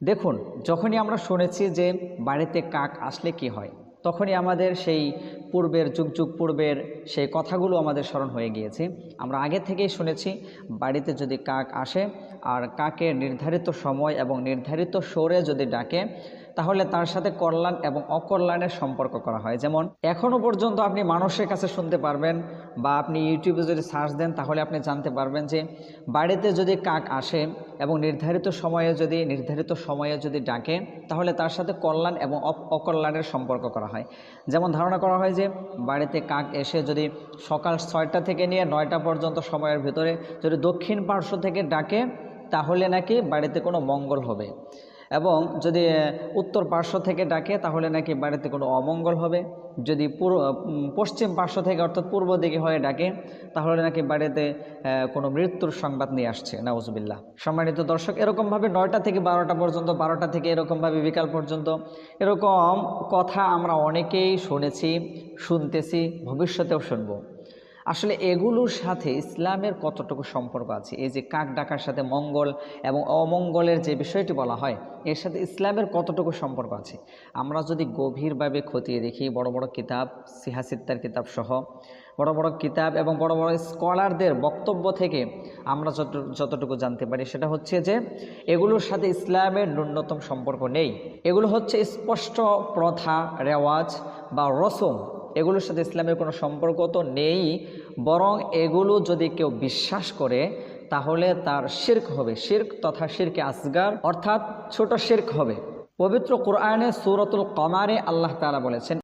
দেখুন, যখনই আমরা শুনেছি যে বাড়িতে কাক আসলে কি হয়, তখনই আমাদের সেই পূর্বের যুগ যুগ পূর্বের সেই কথাগুলো আমাদের স্মরণ হয়ে গিয়েছে। আমরা আগে থেকেই শুনেছি, বাড়িতে যদি কাক আসে, আর কাকের নির্ধারিত সময় এবং নির্ধারিত স্বরে যদি ডাকে তাহলে তার সাথে কল্যাণ এবং অকল্যাণের সম্পর্ক করা হয়। যেমন এখনও পর্যন্ত আপনি মানুষের কাছে শুনতে পারবেন বা আপনি ইউটিউবে যদি সার্চ দেন, তাহলে আপনি জানতে পারবেন যে, বাড়িতে যদি কাক আসে এবং নির্ধারিত সময়ে যদি, নির্ধারিত সময়ে যদি ডাকে, তাহলে তার সাথে কল্যাণ এবং অকল্যাণের সম্পর্ক করা হয়। যেমন ধারণা করা হয় যে, বাড়িতে কাক এসে যদি সকাল ছয়টা থেকে নিয়ে নয়টা পর্যন্ত সময়ের ভিতরে যদি দক্ষিণ পার্শ্ব থেকে ডাকে, তাহলে নাকি বাড়িতে কোনো মঙ্গল হবে। এবং যদি উত্তর পার্শ্ব থেকে ডাকে, তাহলে নাকি বাড়িতে কোনো অমঙ্গল হবে। যদি পূর্ব পশ্চিম পার্শ্ব থেকে অর্থাৎ পূর্ব দিকে হয়ে ডাকে, তাহলে নাকি বাড়িতে কোনো মৃত্যুর সংবাদ নিয়ে আসছে। নাউজুবিল্লাহ। সম্মানিত দর্শক, এরকমভাবে নয়টা থেকে বারোটা পর্যন্ত, বারোটা থেকে এরকমভাবে বিকাল পর্যন্ত, এরকম কথা আমরা অনেকেই শুনেছি, শুনতেছি, ভবিষ্যতেও শুনব। আসলে এগুলোর সাথে ইসলামের কতটুকু সম্পর্ক আছে? এই যে কাক ডাকার সাথে মঙ্গল এবং অমঙ্গলের যে বিষয়টি বলা হয়, এর সাথে ইসলামের কতটুকু সম্পর্ক আছে? আমরা যদি গভীরভাবে খতিয়ে দেখি, বড় বড় কিতাব সিহাসিত্তার কিতাব সহ, বড় বড় কিতাব এবং বড় বড় স্কলারদের বক্তব্য থেকে আমরা যত, যতটুকু জানতে পারি, সেটা হচ্ছে যে এগুলোর সাথে ইসলামের ন্যূনতম সম্পর্ক নেই। এগুলো হচ্ছে স্পষ্ট প্রথা, রেওয়াজ বা রসম এগুলোর সাথে ইসলামের কোনো সম্পর্ক তো নেই, বরং এগুলো যদি কেউ বিশ্বাস করে, তাহলে তার শির্ক হবে। শির্ক তথা শিরকে আসগার অর্থাৎ ছোট শির্ক হবে। পবিত্র কোরআনে সুরতুল কমারে আল্লাহ তালা বলেছেন